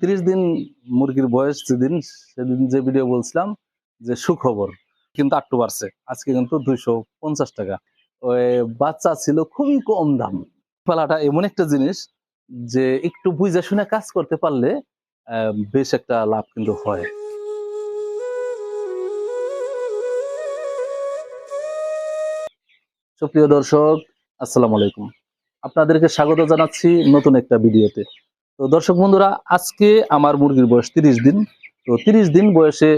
তিরিশ দিন মুরগির বয়স যেদিন, সেদিন যে ভিডিও বলছিলাম, যে সুখবর, কিন্তু আটটু বাড়ছে। আজকে কিন্তু দুইশো পঞ্চাশ টাকা। ওই বাচ্চা ছিল খুবই কম দাম। পালাটা এমন একটা জিনিস যে একটু বুঝে শুনে কাজ করতে পারলে বেশ একটা লাভ কিন্তু হয়। সুপ্রিয় দর্শক, আসসালামু আলাইকুম। আপনাদেরকে স্বাগত জানাচ্ছি নতুন একটা ভিডিওতে তো দর্শক বন্ধুরা, আজকে আমার মুরগির বয়স তিরিশ দিন। তো তিরিশ দিন বয়সে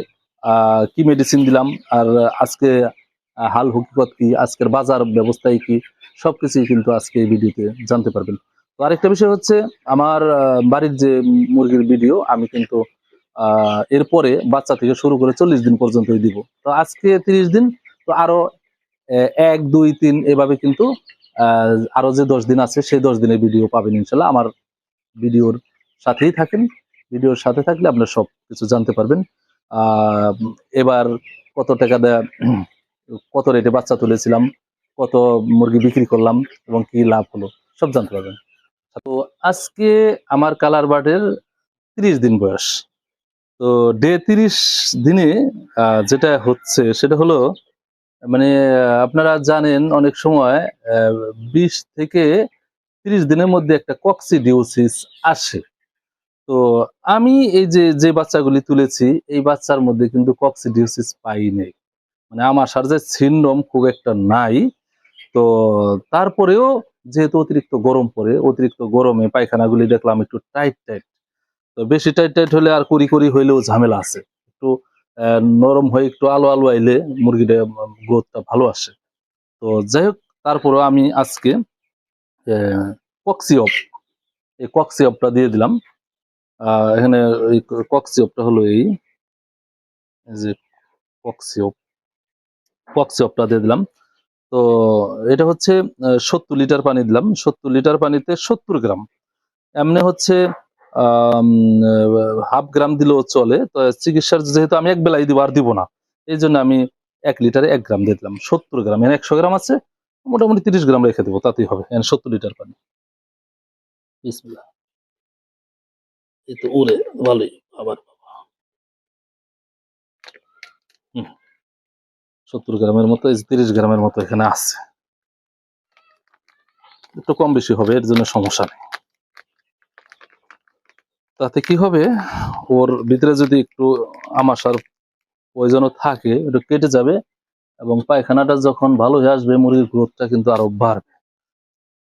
কি মেডিসিন দিলাম? আর আজকে হাল হকিকত কি? আজকের বাজার ব্যবস্থায় কি? সবকিছুই কিন্তু আজকে এই ভিডিওতে জানতে পারবেন। তো আরেকটা বিষয় হচ্ছে, আমার বাড়ির যে মুরগির ভিডিও আমি কিন্তু এরপরে বাচ্চা থেকে শুরু করে চল্লিশ দিন পর্যন্তই দিব। তো আজকে তিরিশ দিন, তো আরও এক, দুই, তিন, এভাবে কিন্তু আরও যে দশ দিন আছে সেই দশ দিনের ভিডিও পাবেন ইনশাল্লাহ। আমার ভিডিওর সাথেই থাকেন। ভিডিওর সাথে থাকলে আপনার সব কিছু জানতে পারবেন। এবার কত টাকা দেয়া, কত রেটে বাচ্চা তুলেছিলাম, কত মুরগি বিক্রি করলাম এবং কি লাভ হলো, সব জানতে পারবেন। তো আজকে আমার কালার বার্ডের তিরিশ দিন বয়স। তো ডে তিরিশ দিনে যেটা হচ্ছে সেটা হলো মানে আপনারা জানেন অনেক সময় বিশ থেকে তিরিশ দিনের মধ্যে একটা কক্সিডিওসিস আসে। তো আমি এই যে যে বাচ্চাগুলি তুলেছি, এই বাচ্চার মধ্যে কিন্তু কক্সিডিওসিস পাই নেই। মানে আমার সার যে সিন্ডম খুব একটা নাই। তো তারপরেও যেহেতু অতিরিক্ত গরম পড়ে, অতিরিক্ত গরমে পায়খানাগুলি দেখলাম একটু টাইট টাইট তো বেশি টাইট টাইট হলে আর করি করি হইলেও ঝামেলা আছে। একটু নরম হয়ে একটু আলো আলো আইলে মুরগিটা গ্রোথটা ভালো আসে। তো যাই হোক, তারপরেও আমি আজকে কক্সিঅপ এই কক্সিঅপটা দিয়ে দিলাম। এখানে এই কক্সিঅপটা হলো এই যে কক্সিঅপ কক্সিঅপটা দিয়ে দিলাম। তো এটা হচ্ছে সত্তর লিটার পানি দিলাম। সত্তর লিটার পানিতে সত্তর গ্রাম। এমনি হচ্ছে হাফ গ্রাম দিলেও চলে। তো চিকিৎসার যেহেতু আমি এক বেলাই দিব আর দিব না, এই জন্য আমি এক লিটারে এক গ্রাম দিয়ে দিলাম। সত্তর গ্রাম, এখানে একশো গ্রাম আছে। মোটামুটি তিরিশ গ্রাম রেখে দেবো, তাতেই হবে সত্তর লিটার পানি। উড়ে ভালোই, আবার সত্তর গ্রামের মতো তিরিশ গ্রামের মতো এখানে আছে। একটু কম বেশি হবে, এর জন্য সমস্যা নেই। তাতে কি হবে, ওর ভিতরে যদি একটু আমাশার প্রয়োজনও থাকে, একটু কেটে যাবে এবং পায়খানাটা যখন ভালো হয়ে আসবে, মুরগির গ্রোথটা কিন্তু আরও বাড়বে।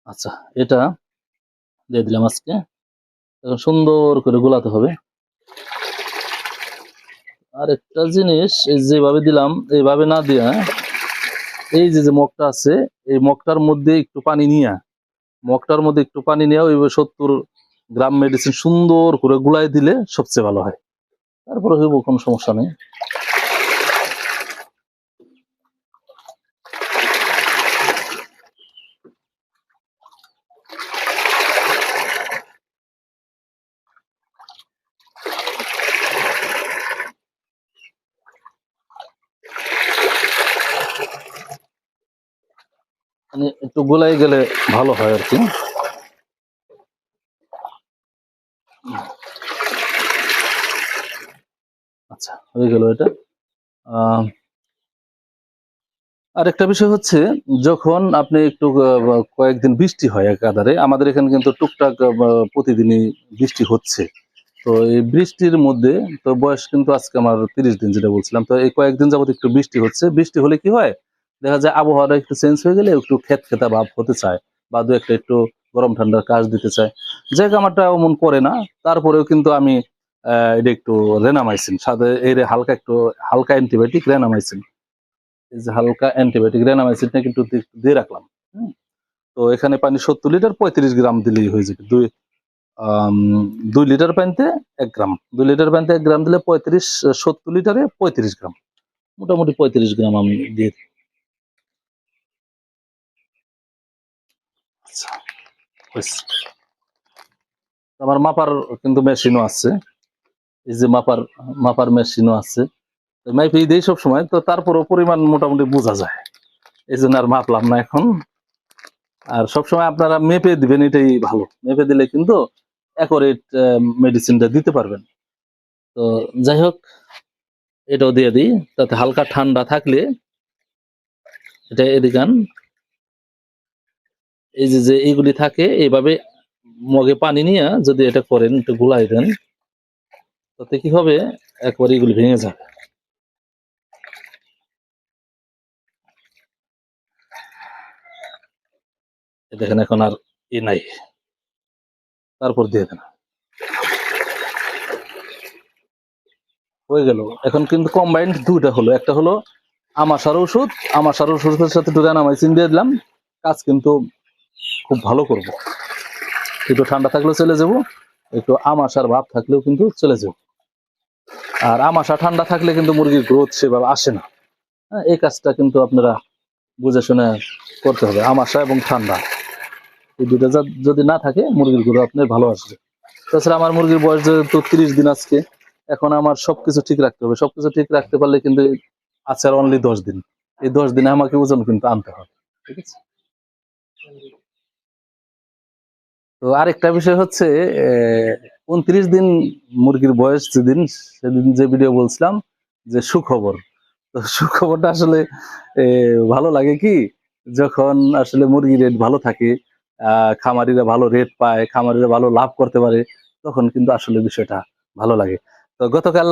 আচ্ছা এটা দিয়ে দিলাম আজকে। এখন সুন্দর করে গোলাতে হবে। আর একটা জিনিস, এই যেভাবে দিলাম, এইভাবে না দিয়া, এই যে যে মগটা আছে, এই মগটার মধ্যে একটু পানি নিয়ে, মগটার মধ্যে একটু পানি নিয়ে ওই সত্তর গ্রাম মেডিসিন সুন্দর করে গুলাই দিলে সবচেয়ে ভালো হয়। তারপরে হইব কোনো সমস্যা নেই মানে একটু গোলাই গেলে ভালো হয় আর কি। আচ্ছা হয়ে গেল এটা। আরেকটা বিষয় হচ্ছে, যখন আপনি একটু কয়েকদিন বৃষ্টি হয় একাধারে আমাদের এখানে কিন্তু টুকটাক প্রতিদিনই বৃষ্টি হচ্ছে। তো এই বৃষ্টির মধ্যে, তো বয়স কিন্তু আজকে আমার তিরিশ দিন যেটা বলছিলাম, তো এই কয়েকদিন যাবত একটু বৃষ্টি হচ্ছে। বৃষ্টি হলে কি হয় দেখা যায় আবহাওয়াটা একটু চেঞ্জ হয়ে গেলে একটু খেত খেতা ভাব হতে চায় বা দু একটা একটু গরম ঠান্ডার কাজ দিতে চায়। জায়গা আমারটা অমন করে না, তারপরেও কিন্তু আমি এটা একটু রেনামাইসিন সাথে এর হালকা একটু, হালকা অ্যান্টিবায়োটিক রেনামাইসিন এই যে হালকা অ্যান্টিবায়োটিক রেনামাইসিনটা কিন্তু দিয়ে রাখলাম। তো এখানে পানি সত্তর লিটার পঁয়ত্রিশ গ্রাম দিলেই হয়ে যাবে। দুই দুই লিটার পানিতে এক গ্রাম। দুই লিটার পানিতে এক গ্রাম দিলে পঁয়ত্রিশ, সত্তর লিটারে পঁয়ত্রিশ গ্রাম। মোটামুটি পঁয়ত্রিশ গ্রাম আমি দিয়ে দিই। আচ্ছা হয়েছে। আমার মাপার কিন্তু মেশিনও আছে। এই যে মাপার মাপার মেশিনও আছে। মাইপে দিই সব সময় তো তারপরও পরিমাণ মোটামুটি বোঝা যায়। এই জন্য আর মাপলাম না এখন। আর সবসময় আপনারা মেপে দিবেন, এটাই ভালো। মেপে দিলে কিন্তু অ্যাকোরেট মেডিসিনটা দিতে পারবেন। তো যাই হোক, এটাও দিয়ে দিই। তাতে হালকা ঠান্ডা থাকলে এটা এদিকে আন। এই যে যে এইগুলি থাকে, এইভাবে মগে পানি নিয়ে যদি এটা করেন, একটু গুলাই দেন, তাতে কি হবে? একবার এগুলি ভেঙে যাবে। দেখেন, এখন আর ই নাই। তারপর দিয়ে দেন। হয়ে গেল। এখন কিন্তু কম্বাইন্ড দুটা হলো। একটা হলো আমাশার ওষুধ। আমাশার ওষুধের সাথে একটু রানামাইসিন দিয়ে দিলাম। কাজ কিন্তু খুব ভালো করব। একটু ঠান্ডা থাকলেও চলে যাব একটু আমাশার ভাব থাকলেও কিন্তু চলে যাব। আর আমাশা ঠান্ডা থাকলে কিন্তু মুরগির গ্রোথ সেভাবে আসে না। হ্যাঁ, এই কাজটা কিন্তু আপনারা বুঝে শুনে করতে হবে আমাশা এবং ঠান্ডা। এই দুটো যদি না থাকে মুরগির গ্রোথ আপনার ভালো আসবে। তাছাড়া আমার মুরগির বয়স যেহেতু তিরিশ দিন আজকে এখন আমার সবকিছু ঠিক রাখতে হবে। সবকিছু ঠিক রাখতে পারলে কিন্তু আছে আর অনলি দশ দিন। এই দশ দিনে আমাকে ওজন কিন্তু আনতে হবে ঠিক আছে? তো আরেকটা বিষয় হচ্ছে উনত্রিশ দিন মুরগির বয়স যেদিন, সেদিন যে ভিডিও বলছিলাম, যে সুখবর। তো সুখবরটা আসলে ভালো লাগে কি? যখন আসলে মুরগির রেট ভালো থাকে খামারিরা ভালো রেট পায়, খামারিরা ভালো লাভ করতে পারে, তখন কিন্তু আসলে বিষয়টা ভালো লাগে। তো গতকাল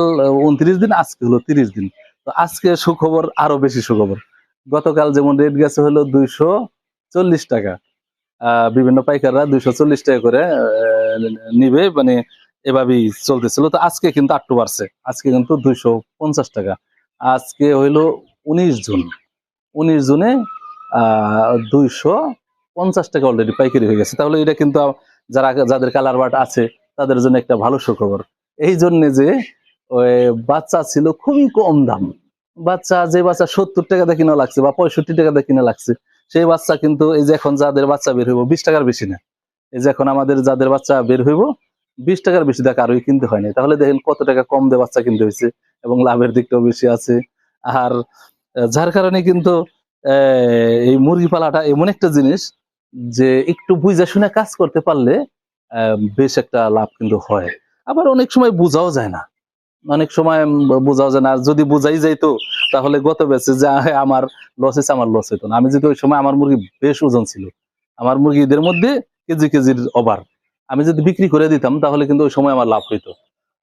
উনত্রিশ দিন, আজকে হলো তিরিশ দিন। তো আজকে সুখবর আরও বেশি সুখবর। গতকাল যেমন রেট গেছে হলো দুইশো চল্লিশ টাকা। বিভিন্ন পাইকাররা দুইশো চল্লিশ টাকা করে নিবে মানে এভাবেই চলতেছিল। তো আজকে কিন্তু আটটু বাড়ছে। আজকে কিন্তু দুইশো পঞ্চাশ টাকা। আজকে হইল উনিশ জুন। উনিশ জুনে দুইশো পঞ্চাশ টাকা অলরেডি পাইকারি হয়ে গেছে। তাহলে এটা কিন্তু যারা, যাদের কালার বাট আছে, তাদের জন্য একটা ভালো সুখবর। এই জন্যে যে, ওই বাচ্চা ছিল খুবই কম দাম। বাচ্চা, যে বাচ্চা সত্তর টাকা দিয়ে কিনা লাগছে বা পঁয়ষট্টি টাকা দিয়ে কিনা লাগছে সেই বাচ্চা কিন্তু এই যে এখন যাদের বাচ্চা বের হইব, বিশ টাকার বেশি না। এই যে এখন আমাদের যাদের বাচ্চা বের হইব, বিশ টাকার বেশি টাকা আরোই কিনতে হয়নি তাহলে দেখেন কত টাকা কম দিয়ে বাচ্চা কিনতে হয়েছে এবং লাভের দিকটাও বেশি আছে। আর যার কারণে কিন্তু এই মুরগি পালাটা এমন একটা জিনিস যে একটু বুঝে শুনে কাজ করতে পারলে বেশ একটা লাভ কিন্তু হয়। আবার অনেক সময় বোঝাও যায় না। অনেক সময় বোঝাও যায় না, যদি বুঝাই যাইতো, তাহলে গত বেছে যে আমার লস হয়েছে আমার লস হইতো না। আমি যদি ওই সময় আমার মুরগি বেশ ওজন ছিল, আমার মুরগিদের মধ্যে কেজি কেজির অভার আমি যদি বিক্রি করে দিতাম, তাহলে কিন্তু ওই সময় আমার লাভ হইতো।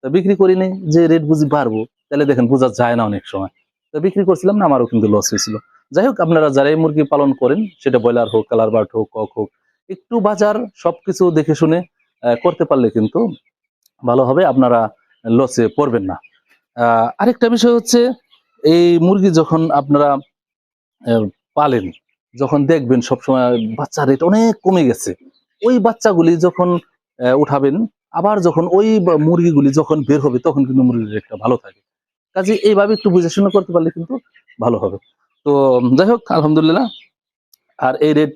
তা বিক্রি করিনি যে রেট বুঝি বাড়বো, তাহলে দেখেন বোঝা যায় না অনেক সময়। তা বিক্রি করছিলাম না, আমারও কিন্তু লস হয়েছিল যাই হোক, আপনারা যারাই মুরগি পালন করেন, সেটা ব্রয়লার হোক, কালার বার্ড হোক, কক হোক, একটু বাজার সবকিছু দেখে শুনে করতে পারলে কিন্তু ভালো হবে। আপনারা লসে পড়বেন না। আরেকটা বিষয় হচ্ছে, এই মুরগি যখন আপনারা পালেন, যখন দেখবেন সবসময় বাচ্চা রেট অনেক কমে গেছে, ওই বাচ্চাগুলি যখন উঠাবেন, আবার যখন ওই মুরগিগুলি যখন বের হবে, তখন কিন্তু মুরগির রেটটা ভালো থাকে। কাজে এইভাবে একটু বুঝে শুনে করতে পারলে কিন্তু ভালো হবে। তো, যাই হোক, আলহামদুলিল্লাহ। আর এই রেট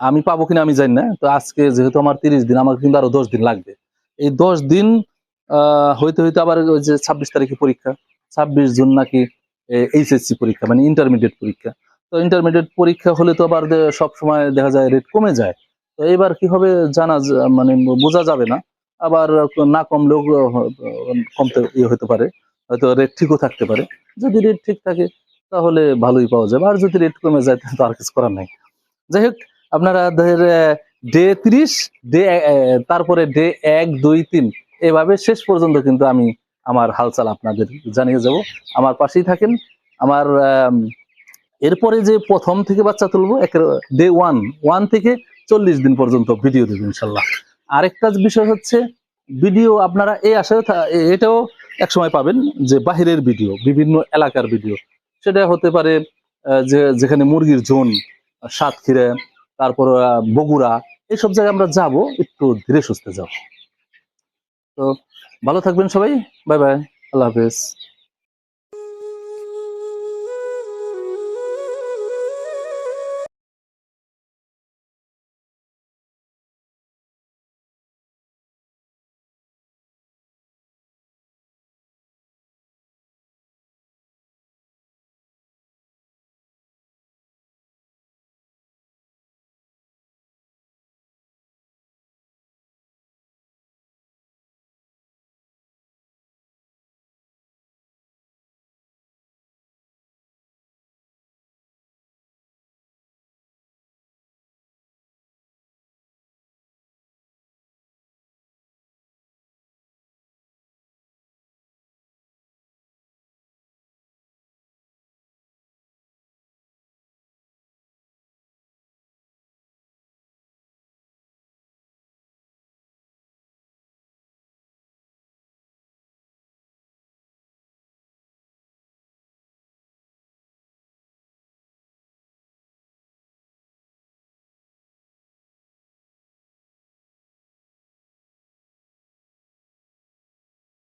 আমি পাবো কিনা আমি জানি না, তো আজকে যেহেতু আমার তিরিশ দিন আমার কিন্তু আরও দশ দিন লাগবে। এই দশ দিন হইতে হইতে আবার ওই যে ছাব্বিশ তারিখে পরীক্ষা, ছাব্বিশ জুন নাকি এইচএসসি পরীক্ষা মানে ইন্টারমিডিয়েট পরীক্ষা। তো ইন্টারমিডিয়েট পরীক্ষা হলে তো আবার সব সময় দেখা যায় রেট কমে যায়। তো এবার কি হবে জানা মানে বোঝা যাবে না। আবার না কমলেও কমতে ইয়ে হতে পারে। হয়তো রেট ঠিকও থাকতে পারে। যদি রেট ঠিক থাকে, তাহলে ভালোই পাওয়া যাবে। আর যদি রেট কমে যায়, তাহলে তো আর কিছু করার নাই। যাই হোক, আপনারা ডে ত্রিশ ডে তারপরে ডে এক, দুই, তিন এভাবে শেষ পর্যন্ত কিন্তু আমি আমার হালচাল আপনাদের জানিয়ে যাব। আমার পাশেই থাকেন আমার আম, এরপরে যে প্রথম থেকে বাচ্চা তুলবো ডে ওয়ান ওয়ান থেকে চল্লিশ দিন পর্যন্ত ভিডিও দেবো ইনশাল্লাহ। আরেকটা বিষয় হচ্ছে ভিডিও আপনারা এই আশায় এটাও এক সময় পাবেন যে বাহিরের ভিডিও বিভিন্ন এলাকার ভিডিও সেটা হতে পারে যে যেখানে মুরগির জোন সাতক্ষীরা তারপর বগুড়া এইসব জায়গায় আমরা যাব একটু ধীরে সুস্থে যাব। তো ভালো থাকবেন সবাই। Bye bye. আল্লাহ হাফেজ।